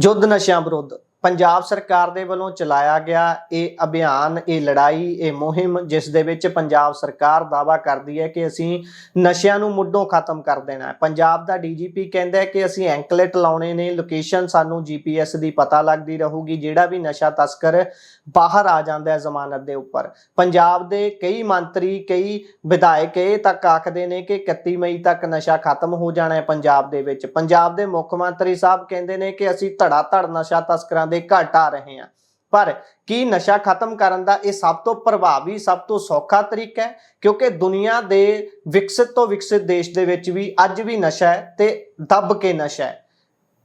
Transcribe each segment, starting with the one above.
ਯੁੱਧ ਨਸ਼ਿਆਂ ਵਿਰੁੱਧ। ਪੰਜਾਬ ਸਰਕਾਰ ਦੇ ਵੱਲੋਂ ਚਲਾਇਆ ਗਿਆ ਇਹ ਅਭਿਆਨ, ਇਹ ਲੜਾਈ, ਇਹ ਮੁਹਿੰਮ ਜਿਸ ਦੇ ਵਿੱਚ ਪੰਜਾਬ ਸਰਕਾਰ ਦਾਵਾ ਕਰਦੀ ਹੈ ਕਿ ਅਸੀਂ ਨਸ਼ਿਆਂ ਨੂੰ ਮੁੱਢੋਂ ਖਤਮ ਕਰ ਦੇਣਾ ਹੈ। ਪੰਜਾਬ ਦਾ ਡੀਜੀਪੀ ਕਹਿੰਦਾ ਹੈ ਕਿ ਅਸੀਂ ਐਂਕਲੇਟ ਲਾਉਣੇ ਨੇ, ਲੋਕੇਸ਼ਨ ਸਾਨੂੰ ਜੀਪੀਐਸ ਦੀ ਪਤਾ ਲੱਗਦੀ ਰਹੂਗੀ, ਜਿਹੜਾ ਵੀ ਨਸ਼ਾ ਤਸਕਰ ਬਾਹਰ ਆ ਜਾਂਦਾ ਹੈ ਜ਼ਮਾਨਤ ਦੇ ਉੱਪਰ। ਪੰਜਾਬ ਦੇ ਕਈ ਮੰਤਰੀ, ਕਈ ਵਿਧਾਇਕ ਇਹ ਤੱਕ ਆਖਦੇ ਨੇ ਕਿ 31 ਮਈ ਤੱਕ ਨਸ਼ਾ ਖਤਮ ਹੋ ਜਾਣਾ ਹੈ ਪੰਜਾਬ ਦੇ ਵਿੱਚ। ਪੰਜਾਬ ਦੇ ਮੁੱਖ ਮੰਤਰੀ ਸਾਹਿਬ ਕਹਿੰਦੇ ਨੇ ਕਿ ਅਸੀਂ ਧੜਾ ਧੜ ਨਸ਼ਾ ਤਸਕਰਾਂ ਦੇ ਘਟ ਆ ਰਹੇ ਹਾਂ। ਪਰ ਕੀ ਨਸ਼ਾ ਖਤਮ ਕਰਨ ਦਾ ਇਹ ਸਭ ਤੋਂ ਪ੍ਰਭਾਵੀ, ਸਭ ਤੋਂ ਸੌਖਾ ਤਰੀਕਾ ਹੈ? ਕਿਉਂਕਿ ਦੁਨੀਆ ਦੇ ਵਿਕਸਿਤ ਤੋਂ ਵਿਕਸਿਤ ਦੇਸ਼ ਦੇ ਵਿੱਚ ਵੀ ਅੱਜ ਵੀ ਨਸ਼ਾ ਹੈ ਤੇ ਦੱਬ ਕੇ ਨਸ਼ਾ ਹੈ।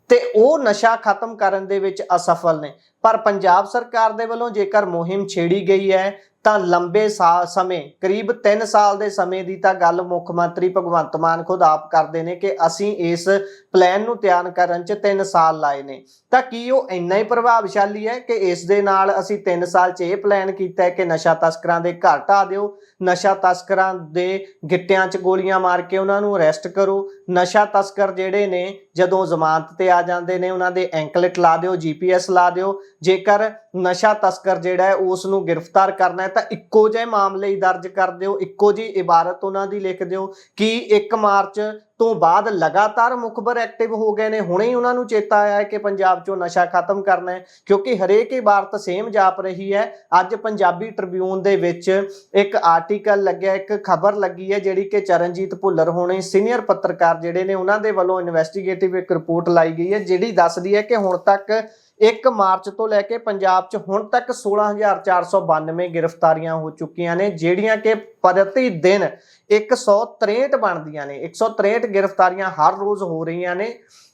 ਤੇ ਉਹ ਨਸ਼ਾ ਖਤਮ ਕਰਨ ਦੇ ਵਿੱਚ ਅਸਫਲ ਨੇ। ਪਰ ਪੰਜਾਬ ਸਰਕਾਰ ਦੇ ਵੱਲੋਂ ਜੇਕਰ ਮੁਹਿੰਮ ਛੇੜੀ ਗਈ ਹੈ ਤਾਂ ਲੰਬੇ ਸਾ- ਸਮੇਂ, ਕਰੀਬ 3 ਸਾਲ ਦੇ ਸਮੇਂ ਦੀ ਤਾਂ ਗੱਲ ਮੁੱਖ ਮੰਤਰੀ ਭਗਵੰਤ ਮਾਨ ਖੁਦ ਆਪ ਕਰਦੇ ਨੇ ਕਿ ਅਸੀਂ ਇਸ ਪਲਾਨ ਨੂੰ ਤਿਆਰ ਕਰਨ 'ਚ 3 ਸਾਲ ਲਾਏ ਨੇ। ਤਾਂ ਕੀ ਉਹ ਇੰਨਾ ਹੀ ਪ੍ਰਭਾਵਸ਼ਾਲੀ ਹੈ ਕਿ ਇਸ ਦੇ ਨਾਲ ਅਸੀਂ 3 ਸਾਲ 'ਚ ਇਹ ਪਲਾਨ ਕੀਤਾ ਹੈ ਕਿ ਨਸ਼ਾ ਤਸਕਰਾਂ ਦੇ ਘਰ ਢਾਹ ਦਿਓ, ਨਸ਼ਾ ਤਸਕਰਾਂ ਦੇ ਗਿੱਟਿਆਂ 'ਚ ਗੋਲੀਆਂ ਮਾਰ ਕੇ ਉਹਨਾਂ ਨੂੰ ਅਰੈਸਟ ਕਰੋ, ਨਸ਼ਾ ਤਸਕਰ ਜਿਹੜੇ ਨੇ ਜਦੋਂ ਜ਼ਮਾਨਤ ਤੇ ਆ ਜਾਂਦੇ ਨੇ ਉਹਨਾਂ ਦੇ ਐਂਕਲੇਟ ਲਾ ਦਿਓ ਜੀਪੀਐਸ ਲਾ ਦਿਓ, ਜੇਕਰ ਨਸ਼ਾ ਤਸਕਰ ਜਿਹੜਾ ਹੈ ਉਸ ਨੂੰ ਗ੍ਰਿਫਤਾਰ ਕਰਨਾ ਹੈ। ਤਾਂ ਇੱਕੋ ਜਿਹੇ ਮਾਮਲੇ ਹੀ ਦਰਜ ਕਰ ਦਿਓ, ਇੱਕੋ ਜੀ ਇਬਾਰਤ ਉਹਨਾਂ ਦੀ ਲਿਖ ਦਿਓ ਕਿ 1 ਮਾਰਚ ਤੋਂ ਬਾਅਦ ਲਗਾਤਾਰ ਮੁਖਬਰ ਐਕਟਿਵ ਹੋ ਗਏ ਨੇ। ਹੁਣੇ ਹੀ ਉਹਨਾਂ ਨੂੰ ਚੇਤਾ ਆਇਆ ਕਿ ਪੰਜਾਬ 'ਚੋਂ ਨਸ਼ਾ ਖਤਮ ਕਰਨਾ ਹੈ, ਕਿਉਂਕਿ ਹਰੇਕ ਇਬਾਰਤ ਸੇਮ ਜਾਪ ਰਹੀ ਹੈ। ਅੱਜ ਪੰਜਾਬੀ ਟ੍ਰਿਬਿਊਨ ਦੇ ਵਿੱਚ ਇੱਕ ਆਰਟੀਕਲ ਲੱਗਿਆ, ਇੱਕ ਖਬਰ ਲੱਗੀ ਹੈ, ਜਿਹੜੀ ਕਿ ਚਰਨਜੀਤ ਭੁੱਲਰ ਹੋਣੇ ਸੀਨੀਅਰ ਪੱਤਰਕਾਰ ਜਿਹੜੇ ਨੇ, ਉਹਨਾਂ ਦੇ ਵੱਲੋਂ ਇਨਵੈਸਟੀਗੇਟਿਵ ਇੱਕ ਰਿਪੋਰਟ ਲਾਈ ਗਈ ਹੈ, ਜਿਹੜੀ ਦੱਸਦੀ ਹੈ ਕਿ ਹੁਣ ਤੱਕ 1 ਮਾਰਚ ਤੋਂ ਲੈ ਕੇ ਪੰਜਾਬ 'ਚ ਹੁਣ ਤੱਕ 16492 ਗ੍ਰਿਫਤਾਰੀਆਂ ਹੋ ਚੁੱਕੀਆਂ ਨੇ, ਜਿਹੜੀਆਂ ਕਿ ਪ੍ਰਤੀ ਦਿਨ 163 ਬਣਦੀਆਂ ਨੇ। 163 ਗ੍ਰਿਫਤਾਰੀਆਂ ਹਰ ਰੋਜ਼ ਹੋ ਰਹੀਆਂ ਨੇ।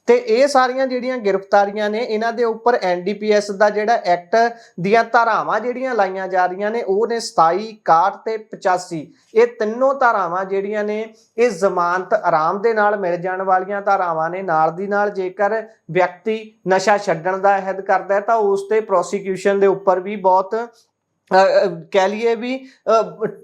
ਤੇ ਇਹ ਸਾਰੀਆਂ ਜਿਹੜੀਆਂ ਗ੍ਰਿਫਤਾਰੀਆਂ ਨੇ, ਇਹਨਾਂ ਦੇ ਉੱਪਰ ਐਨਡੀਪੀਐਸ ਦਾ ਜਿਹੜਾ ਐਕਟ ਦੀਆਂ ਧਾਰਾਵਾਂ ਜਿਹੜੀਆਂ ਲਾਈਆਂ ਜਾ ਰਹੀਆਂ ਨੇ, ਉਹ ਨੇ 27 61 ਤੇ 85 ਇਹ ਤਿੰਨੋਂ ਧਾਰਾਵਾਂ ਜਿਹੜੀਆਂ ਨੇ, ਇਹ ਜ਼ਮਾਨਤ ਆਰਾਮ ਦੇ ਨਾਲ ਮਿਲ ਜਾਣ ਵਾਲੀਆਂ ਧਾਰਾਵਾਂ ਨੇ। ਨਾਲ ਦੀ ਨਾਲ ਜੇਕਰ ਵਿਅਕਤੀ ਨਸ਼ਾ ਛੱਡਣ ਦਾ ਅਹਿਦ ਕਰਦਾ ਹੈ, ਤਾਂ ਉਸ ਤੇ ਪ੍ਰੋਸੀਕਿਊਸ਼ਨ ਦੇ ਉੱਪਰ ਵੀ ਬਹੁਤ ਕਹਿ ਲਈਏ ਵੀ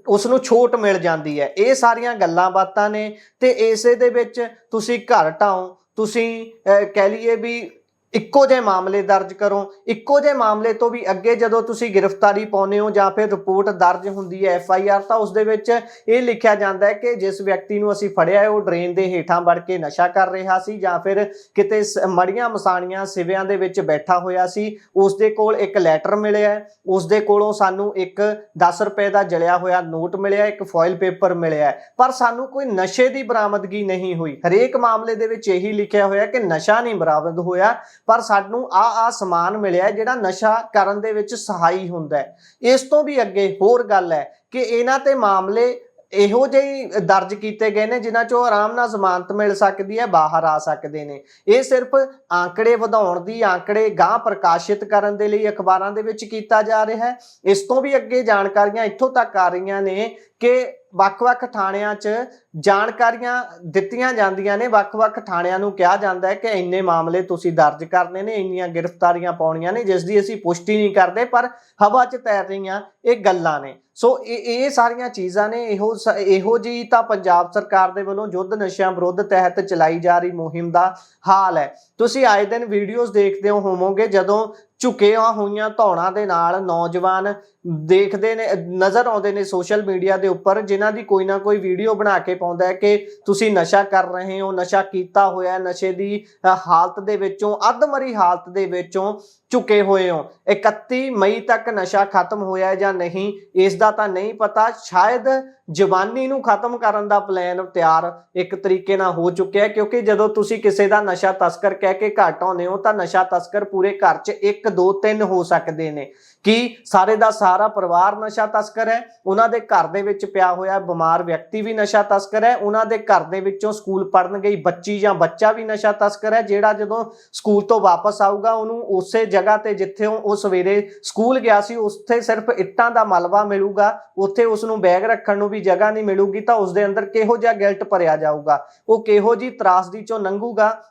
ਉਸ ਨੂੰ ਛੋਟ ਮਿਲ ਜਾਂਦੀ ਹੈ। ਇਹ ਸਾਰੀਆਂ ਗੱਲਾਂ ਬਾਤਾਂ ਨੇ ਤੇ ਇਸੇ ਦੇ ਵਿੱਚ ਤੁਸੀਂ ਘਰ ਢਾਓ ਤੁਸੀਂ ਕਹਿ ਲਈਏ ਵੀ ਇੱਕੋ ਜਿਹੇ ਮਾਮਲੇ ਦਰਜ ਕਰੋ। ਇੱਕੋ ਜਿਹੇ ਮਾਮਲੇ ਤੋਂ ਵੀ ਅੱਗੇ ਜਦੋਂ ਤੁਸੀਂ ਗ੍ਰਿਫਤਾਰੀ ਪਾਉਨੇ ਹੋ ਜਾਂ ਫਿਰ ਰਿਪੋਰਟ ਦਰਜ ਹੁੰਦੀ ਹੈ ਐਫ ਆਈ ਆਰ ਤਾਂ ਉਸ ਦੇ ਵਿੱਚ ਇਹ ਲਿਖਿਆ ਜਾਂਦਾ ਹੈ ਕਿ ਜਿਸ ਵਿਅਕਤੀ ਨੂੰ ਅਸੀਂ ਫੜਿਆ ਹੈ ਉਹ ਡਰੇਨ ਦੇ ਹੇਠਾਂ ਵੜ ਕੇ ਨਸ਼ਾ ਕਰ ਰਿਹਾ ਸੀ ਜਾਂ ਫਿਰ ਕਿਤੇ ਮੜੀਆਂ ਮਸਾਣੀਆਂ ਸਿਵਿਆਂ ਦੇ ਵਿੱਚ ਬੈਠਾ ਹੋਇਆ ਸੀ ਉਸ ਦੇ ਕੋਲ ਇੱਕ ਲੈਟਰ ਮਿਲਿਆ ਹੈ, ਉਸ ਦੇ ਕੋਲੋਂ ਸਾਨੂੰ ਇੱਕ 10 ਰੁਪਏ ਦਾ ਜਲਿਆ ਹੋਇਆ ਨੋਟ ਮਿਲਿਆ ਇੱਕ ਫੋਇਲ ਪੇਪਰ ਮਿਲਿਆ ਪਰ ਸਾਨੂੰ ਕੋਈ ਨਸ਼ੇ ਦੀ ਬਰਾਮਦਗੀ ਨਹੀਂ ਹੋਈ। ਹਰੇਕ ਮਾਮਲੇ ਦੇ ਵਿੱਚ ਇਹੀ ਲਿਖਿਆ ਹੋਇਆ ਕਿ ਨਸ਼ਾ ਨਹੀਂ ਬਰਾਮਦ ਹੋਇਆ। ਪਰ ਸਾਨੂੰ ਆ ਆ ਸਮਾਨ ਮਿਲਿਆ ਜਿਹੜਾ ਨਸ਼ਾ ਕਰਨ ਦੇ ਵਿੱਚ ਸਹਾਈ ਹੁੰਦਾ ਇਸ ਤੋਂ ਵੀ ਅੱਗੇ ਹੋਰ ਗੱਲ ਹੈ ਕਿ ਇਹਨਾਂ ਤੇ ਮਾਮਲੇ ਇਹੋ ਜਿਹੇ ਦਰਜ ਕੀਤੇ ਗਏ ਨੇ ਜਿਨ੍ਹਾਂ ਚੋਂ ਆਰਾਮ ਨਾਲ ਜ਼ਮਾਨਤ ਮਿਲ ਸਕਦੀ ਹੈ, ਬਾਹਰ ਆ ਸਕਦੇ ਨੇ। ਇਹ ਸਿਰਫ ਆંકੜੇ ਵਧਾਉਣ ਦੀ ਆંકੜੇ ਗਾਂ ਪ੍ਰਕਾਸ਼ਿਤ ਕਰਨ ਦੇ ਲਈ ਅਖਬਾਰਾਂ ਦੇ ਵਿੱਚ ਕੀਤਾ ਜਾ ਰਿਹਾ ਹੈ। ਇਸ ਤੋਂ ਵੀ ਅੱਗੇ ਜਾਣਕਾਰੀਆਂ ਇੱਥੋਂ ਤੱਕ ਆ ਰਹੀਆਂ ਨੇ ਕਿ ਵੱਖ-ਵੱਖ ਥਾਣਿਆਂ 'ਚ ਜਾਣਕਾਰੀਆਂ ਦਿੱਤੀਆਂ ਜਾਂਦੀਆਂ ਨੇ। ਵੱਖ-ਵੱਖ ਥਾਣਿਆਂ ਨੂੰ ਕਿਹਾ ਜਾਂਦਾ ਹੈ ਕਿ ਇੰਨੇ ਮਾਮਲੇ ਤੁਸੀਂ ਦਰਜ ਕਰਨੇ ਨੇ, ਇੰਨੀਆਂ ਗ੍ਰਿਫਤਾਰੀਆਂ ਪਾਉਣੀਆਂ ਨੇ, ਜਿਸ ਦੀ ਅਸੀਂ ਪੁਸ਼ਟੀ ਨਹੀਂ ਕਰਦੇ, ਪਰ ਹਵਾ 'ਚ ਤੈਰ ਰਹੀਆਂ ਇਹ ਗੱਲਾਂ ਨੇ। ਸੋ ਇਹ ਇਹ ਸਾਰੀਆਂ ਚੀਜ਼ਾਂ ਨੇ। ਇਹੋ ਸ- ਇਹੋ ਜੀ ਤਾਂ ਪੰਜਾਬ ਸਰਕਾਰ ਦੇ ਵੱਲੋਂ ਯੁੱਧ ਨਸ਼ਿਆਂ ਵਿਰੁੱਧ ਤਹਿਤ ਚਲਾਈ ਜਾ ਰਹੀ ਮੁਹਿੰਮ ਦਾ ਹਾਲ ਹੈ। ਤੁਸੀਂ ਆਏ ਦਿਨ ਵੀਡੀਓਜ਼ ਦੇਖਦੇ ਹੋ ਹੋਵੋਗੇ ਜਦੋਂ ਝੁਕੀਆਂ ਹੋਈਆਂ ਧੌਣਾਂ ਦੇ ਨਾਲ ਨੌਜਵਾਨ ਦੇਖਦੇ ਨੇ ਨਜ਼ਰ ਆਉਂਦੇ ਨੇ ਸੋਸ਼ਲ ਮੀਡੀਆ ਦੇ ਉੱਪਰ ਜਿਨ੍ਹਾਂ ਦੀ ਕੋਈ ਨਾ ਕੋਈ ਵੀਡੀਓ ਬਣਾ ਕੇ ਪਾਉਂਦਾ ਹੈ ਕਿ ਤੁਸੀਂ ਨਸ਼ਾ ਕਰ ਰਹੇ ਹੋ ਨਸ਼ਾ ਕੀਤਾ ਹੋਇਆ ਨਸ਼ੇ ਦੀ ਅ, ਹਾਲਤ ਦੇ ਵਿੱਚੋਂ ਅੱਧਮਰੀ ਹਾਲਤ ਦੇ ਵਿੱਚੋਂ ਝੁਕੇ ਹੋਏ ਹੋ। 31 ਮਈ ਤੱਕ ਨਸ਼ਾ ਖਤਮ ਹੋਇਆ ਜਾਂ ਨਹੀਂ, ਇਸ ਦਾ ਤਾਂ ਨਹੀਂ ਪਤਾ। ਸ਼ਾਇਦ ਜਵਾਨੀ ਨੂੰ ਖਤਮ ਕਰਨ ਦਾ ਪਲਾਨ ਤਿਆਰ ਇੱਕ ਤਰੀਕੇ ਨਾਲ ਹੋ ਚੁੱਕਿਆ ਕਿਉਂਕਿ ਜਦੋਂ ਤੁਸੀਂ ਕਿਸੇ ਦਾ ਨਸ਼ਾ ਤਸਕਰ ਕਹਿ ਕੇ ਘਟ ਆਉਂਦੇ ਹੋ, ਤਾਂ ਨਸ਼ਾ ਤਸਕਰ ਪੂਰੇ ਘਰ 'ਚ 1 2 3 ਹੋ ਸਕਦੇ ਨੇ। ਕਿ ਸਾਰੇ ਦਾ ਸਾਰਾ ਪਰਿਵਾਰ ਨਸ਼ਾ ਤਸਕਰ ਹੈ, ਉਹਨਾਂ ਦੇ ਘਰ ਦੇ ਵਿੱਚ ਪਿਆ ਹੋਇਆ ਬਿਮਾਰ ਵਿਅਕਤੀ ਵੀ ਨਸ਼ਾ ਤਸਕਰ ਹੈ, ਉਹਨਾਂ ਦੇ ਘਰ ਦੇ ਵਿੱਚੋਂ ਸਕੂਲ ਪੜਨ ਗਈ ਬੱਚੀ ਜਾਂ ਬੱਚਾ ਵੀ ਨਸ਼ਾ ਤਸਕਰ ਹੈ, ਜਿਹੜਾ ਜਦੋਂ ਸਕੂਲ ਤੋਂ ਵਾਪਸ ਆਊਗਾ, ਉਹਨੂੰ ਉਸੇ ਜਗ੍ਹਾ ਤੇ ਜਿੱਥੇ ਉਹ ਸਵੇਰੇ ਸਕੂਲ ਗਿਆ ਸੀ, ਉੱਥੇ ਸਿਰਫ ਇੱਟਾਂ ਦਾ ਮਲਵਾ ਮਿਲੂਗਾ, ਉੱਥੇ ਉਸ ਨੂੰ ਬੈਗ ਰੱਖਣ ਨੂੰ ਵੀ ਜਗ੍ਹਾ ਨਹੀਂ ਮਿਲੂਗੀ, ਤਾਂ ਉਸ ਦੇ ਅੰਦਰ ਕਿਹੋ ਜਿਹਾ ਗਿਲਟ ਭਰਿਆ ਜਾਊਗਾ? ਉਹ ਕਿਹੋ ਜੀ ਤਰਾਸਦੀ ਚੋਂ ਲੰਘੂਗਾ?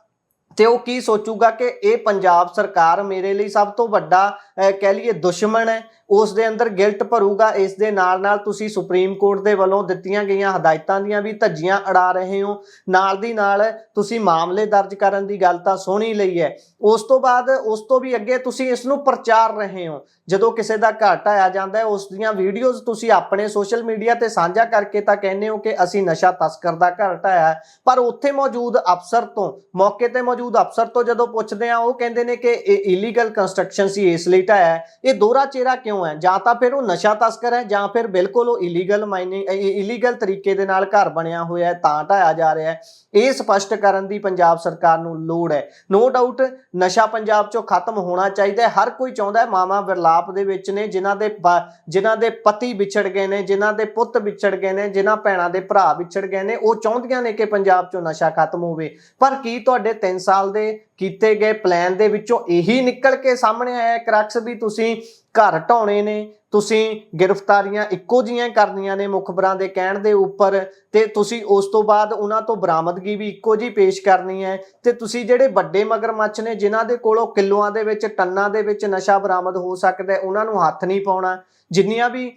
ਤੇ ਉਹ ਕੀ ਸੋਚੂਗਾ ਕਿ ਇਹ ਪੰਜਾਬ ਸਰਕਾਰ ਮੇਰੇ ਲਈ ਸਭ ਤੋਂ ਵੱਡਾ ਅਹ, ਕਹਿ ਲਈਏ ਦੁਸ਼ਮਣ ਹੈ। ਉਸ ਦੇ ਅੰਦਰ ਗਿਲਟ ਭਰੂਗਾ, ਇਸ ਦੇ ਨਾਲ ਨਾਲ ਤੁਸੀਂ ਸੁਪਰੀਮ ਕੋਰਟ ਦੇ ਵੱਲੋਂ ਦਿੱਤੀਆਂ ਗਈਆਂ ਹਦਾਇਤਾਂ ਦੀਆਂ ਵੀ ਧੱਜੀਆਂ ਅੜਾ ਰਹੇ ਹੋ। ਨਾਲ ਦੀ ਨਾਲ ਤੁਸੀਂ ਮਾਮਲੇ ਦਰਜ ਕਰਨ ਦੀ ਗੱਲ ਤਾਂ ਸੋਹਣੀ ਲਈ ਹੈ। ਉਸ ਤੋਂ ਬਾਅਦ, ਉਸ ਤੋਂ ਵੀ ਅੱਗੇ ਤੁਸੀਂ ਇਸ ਨੂੰ ਪ੍ਰਚਾਰ ਰਹੇ ਹੋ। ਜਦੋਂ ਕਿਸੇ ਦਾ ਘਰ ਢਾਇਆ ਜਾਂਦਾ ਹੈ, ਉਸ ਦੀਆਂ ਵੀਡੀਓਜ਼ ਤੁਸੀਂ ਆਪਣੇ ਸੋਸ਼ਲ ਮੀਡੀਆ ਤੇ ਸਾਂਝਾ ਕਰਕੇ ਤਾਂ ਕਹਿੰਦੇ ਹੋ ਕਿ ਅਸੀਂ ਨਸ਼ਾ ਤਸਕਰ ਦਾ ਘਰ ਢਾਇਆ ਪਰ ਉੱਥੇ ਮੌਜੂਦ ਅਫਸਰ ਤੋਂ, ਮੌਕੇ ਤੇ ਮੌਜੂਦ ਅਫਸਰ ਤੋਂ ਜਦੋਂ ਪੁੱਛਦੇ ਆ, ਉਹ ਕਹਿੰਦੇ ਨੇ ਕਿ ਇਹ ਇਲੀਗਲ ਕੰਸਟਰਕਸ਼ਨ ਸੀ, ਇਸ ਲਈ ਢਾਇਆ ਇਹ ਦੋਹਰਾ ਚਿਹਰਾ ਕਿਉਂ ਹੈ ਜਾਂ ਤਾਂ ਫਿਰ ਉਹ ਨਸ਼ਾ ਤਸਕਰ ਹੈ, ਜਾਂ ਫਿਰ ਬਿਲਕੁਲ ਉਹ ਇਲੀਗਲ ਮਾਈਨਿੰਗ ਇਲੀਗਲ ਤਰੀਕੇ ਦੇ ਨਾਲ ਘਰ ਬਣਿਆ ਹੋਇਆ ਹੈ, ਤਾਂ ਢਾਇਆ ਜਾ ਰਿਹਾ ਹੈ। ਇਹ ਸਪਸ਼ਟ ਕਰਨ ਦੀ ਪੰਜਾਬ ਸਰਕਾਰ ਨੂੰ ਲੋੜ ਹੈ। ਨੋ ਡਾਊਟ ਨਸ਼ਾ ਪੰਜਾਬ ਚੋਂ ਖਤਮ ਹੋਣਾ ਚਾਹੀਦਾ ਹੈ। ਹਰ ਕੋਈ ਚਾਹੁੰਦਾ ਹੈ ਮਾਮਾ ਵਿਰਲਾਪ ਦੇ ਵਿੱਚ ਨੇ, ਜਿਨ੍ਹਾਂ ਦੇ ਜਿਨ੍ਹਾਂ ਦੇ ਪਤੀ ਵਿਛੜ ਗਏ ਨੇ, ਜਿਨ੍ਹਾਂ ਦੇ ਪੁੱਤ ਵਿਛੜ ਗਏ ਨੇ, ਜਿਨ੍ਹਾਂ ਭੈਣਾਂ ਦੇ ਭਰਾ ਵਿਛੜ ਗਏ ਨੇ, ਉਹ ਚਾਹੁੰਦੀਆਂ ਨੇ ਕਿ ਪੰਜਾਬ ਚੋਂ ਨਸ਼ਾ ਖਤਮ ਹੋਵੇ। ਪਰ ਕੀ ਤੁਹਾਡੇ 3 ਸਾਲ ਦੇ ਕੀਤੇ ਗਏ ਪਲਾਨ ਦੇ ਵਿੱਚੋਂ ਇਹੀ ਨਿਕਲ ਕੇ ਸਾਹਮਣੇ ਆਇਆ ਕਰਕਸ ਵੀ ਤੁਸੀਂ ਘਰ ਢਾਉਣੇ ਨੇ, ਤੁਸੀਂ ਗ੍ਰਿਫਤਾਰੀਆਂ ਇੱਕੋ ਜੀਆਂ ਕਰਨੀਆਂ ਨੇ ਮੁਖਬਰਾਂ ਦੇ ਕਹਿਣ ਦੇ ਉੱਪਰ ਤੇ ਤੁਸੀਂ ਉਸ ਤੋਂ ਬਾਅਦ ਉਹਨਾਂ ਤੋਂ ਬਰਾਮਦਗੀ ਵੀ ਇੱਕੋ ਜੀ ਪੇਸ਼ ਕਰਨੀ ਹੈ ਤੇ ਤੁਸੀਂ ਜਿਹੜੇ ਵੱਡੇ ਮਗਰਮੱਛ ਨੇ, ਜਿਨ੍ਹਾਂ ਦੇ ਕੋਲੋਂ ਕਿਲੋਆਂ ਦੇ ਵਿੱਚ, ਟੰਨਾਂ ਦੇ ਵਿੱਚ ਨਸ਼ਾ ਬਰਾਮਦ ਹੋ ਸਕਦਾ ਉਹਨਾਂ ਨੂੰ ਹੱਥ ਨਹੀਂ ਪਾਉਣਾ। ਜਿੰਨੀਆਂ ਵੀ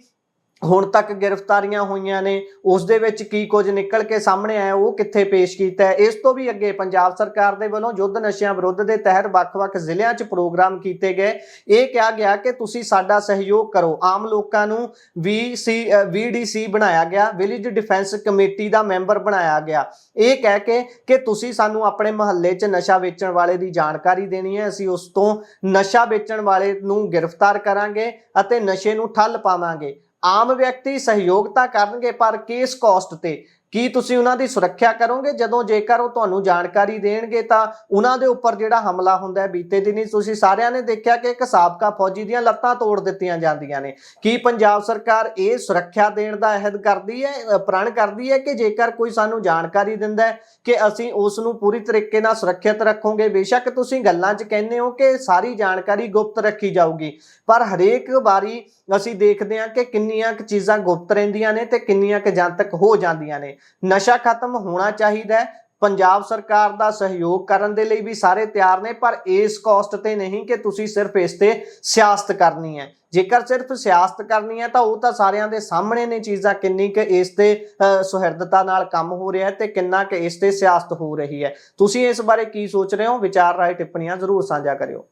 ਹੁਣ ਤੱਕ ਗ੍ਰਿਫਤਾਰੀਆਂ ਹੋਈਆਂ ਨੇ, ਉਸ ਦੇ ਵਿੱਚ ਕੀ ਕੁਝ ਨਿਕਲ ਕੇ ਸਾਹਮਣੇ ਆਇਆ, ਉਹ ਕਿੱਥੇ ਪੇਸ਼ ਕੀਤਾ ਹੈ? ਇਸ ਤੋਂ ਵੀ ਅੱਗੇ ਪੰਜਾਬ ਸਰਕਾਰ ਦੇ ਵੱਲੋਂ ਯੁੱਧ ਨਸ਼ਿਆਂ ਵਿਰੁੱਧ ਦੇ ਤਹਿਤ ਵੱਖ-ਵੱਖ ਜ਼ਿਲ੍ਹਿਆਂ 'ਚ ਪ੍ਰੋਗਰਾਮ ਕੀਤੇ ਗਏ। ਇਹ ਕਿਹਾ ਗਿਆ ਕਿ ਤੁਸੀਂ ਸਾਡਾ ਸਹਿਯੋਗ ਕਰੋ। ਆਮ ਲੋਕਾਂ ਨੂੰ ਵੀਸੀ ਵੀਡੀਸੀ ਬਣਾਇਆ ਗਿਆ, ਵਿਲੇਜ ਡਿਫੈਂਸ ਕਮੇਟੀ ਦਾ ਮੈਂਬਰ ਬਣਾਇਆ ਗਿਆ। ਇਹ ਕਹਿ ਕੇ ਕਿ ਤੁਸੀਂ ਸਾਨੂੰ ਆਪਣੇ ਮਹੱਲੇ 'ਚ ਨਸ਼ਾ ਵੇਚਣ ਵਾਲੇ ਦੀ ਜਾਣਕਾਰੀ ਦੇਣੀ ਹੈ, ਅਸੀਂ ਉਸ ਤੋਂ ਨਸ਼ਾ ਵੇਚਣ ਵਾਲੇ ਨੂੰ ਗ੍ਰਿਫਤਾਰ ਕਰਾਂਗੇ ਅਤੇ ਨਸ਼ੇ ਨੂੰ ਠੱਲ ਪਾਵਾਂਗੇ। ਆਮ ਵਿਅਕਤੀ ਸਹਿਯੋਗ ਤਾਂ ਕਰਨਗੇ ਪਰ ਕਿਸ ਕਾਸਟ ਤੇ ਕੀ ਤੁਸੀਂ ਉਹਨਾਂ ਦੀ ਸੁਰੱਖਿਆ ਕਰੋਗੇ? ਜਦੋਂ ਜੇਕਰ ਉਹ ਤੁਹਾਨੂੰ ਜਾਣਕਾਰੀ ਦੇਣਗੇ ਤਾਂ ਉਹਨਾਂ ਦੇ ਉੱਪਰ ਜਿਹੜਾ ਹਮਲਾ ਹੁੰਦਾ ਹੈ, ਬੀਤੇ ਦਿਨੀ ਤੁਸੀਂ ਸਾਰਿਆਂ ਨੇ ਦੇਖਿਆ ਕਿ ਇੱਕ ਸਾਬਕਾ ਫੌਜੀ ਦੀਆਂ ਲੱਤਾਂ ਤੋੜ ਦਿੱਤੀਆਂ ਜਾਂਦੀਆਂ ਨੇ। ਕੀ ਪੰਜਾਬ ਸਰਕਾਰ ਇਹ ਸੁਰੱਖਿਆ ਦੇਣ ਦਾ ਅਹਿਦ ਕਰਦੀ ਹੈ ਪ੍ਰਣ ਕਰਦੀ ਹੈ ਕਿ ਜੇਕਰ ਕੋਈ ਸਾਨੂੰ ਜਾਣਕਾਰੀ ਦਿੰਦਾ ਹੈ ਕਿ ਅਸੀਂ ਉਸ ਨੂੰ ਪੂਰੀ ਤਰੀਕੇ ਨਾਲ ਸੁਰੱਖਿਅਤ ਰੱਖੋਗੇ? ਬੇਸ਼ੱਕ ਤੁਸੀਂ ਗੱਲਾਂ 'ਚ ਕਹਿੰਦੇ ਹੋ ਕਿ ਸਾਰੀ ਜਾਣਕਾਰੀ ਗੁਪਤ ਰੱਖੀ ਜਾਊਗੀ। ਪਰ ਹਰੇਕ ਵਾਰੀ ਅਸੀਂ ਦੇਖਦੇ ਹਾਂ ਕਿ ਕਿੰਨੀਆਂ ਕੁ ਚੀਜ਼ਾਂ ਗੁਪਤ ਰਹਿੰਦੀਆਂ ਨੇ ਤੇ ਕਿੰਨੀਆਂ ਕੁ ਜਨਤਕ ਹੋ ਜਾਂਦੀਆਂ ਨੇ। ਨਸ਼ਾ ਖਤਮ ਹੋਣਾ ਚਾਹੀਦਾ ਹੈ। ਪੰਜਾਬ ਸਰਕਾਰ ਦਾ ਸਹਿਯੋਗ ਕਰਨ ਦੇ ਲਈ ਵੀ ਸਾਰੇ ਤਿਆਰ ਨੇ ਪਰ ਇਸ ਕਾਸਟ ਤੇ ਨਹੀਂ ਕਿ ਤੁਸੀਂ ਸਿਰਫ ਇਸ ਤੇ ਸਿਆਸਤ ਕਰਨੀ ਹੈ। ਜੇਕਰ ਸਿਰਫ ਸਿਆਸਤ ਕਰਨੀ ਹੈ ਤਾਂ ਉਹ ਤਾਂ ਸਾਰਿਆਂ ਦੇ ਸਾਹਮਣੇ ਨੇ ਚੀਜ਼ਾਂ ਕਿੰਨੀ ਕਿ ਇਸ ਤੇ ਅ, ਸੁਹਿਰਦਤਾ ਨਾਲ ਕੰਮ ਹੋ ਰਿਹਾ ਤੇ ਕਿੰਨਾ ਕਿ ਇਸ ਤੇ ਸਿਆਸਤ ਹੋ ਰਹੀ ਹੈ। ਤੁਸੀਂ ਇਸ ਬਾਰੇ ਕੀ ਸੋਚ ਰਹੇ ਹੋ? ਵਿਚਾਰ ਰਾਏ ਟਿੱਪਣੀਆਂ ਜ਼ਰੂਰ ਸਾਂਝਾ ਕਰਿਓ।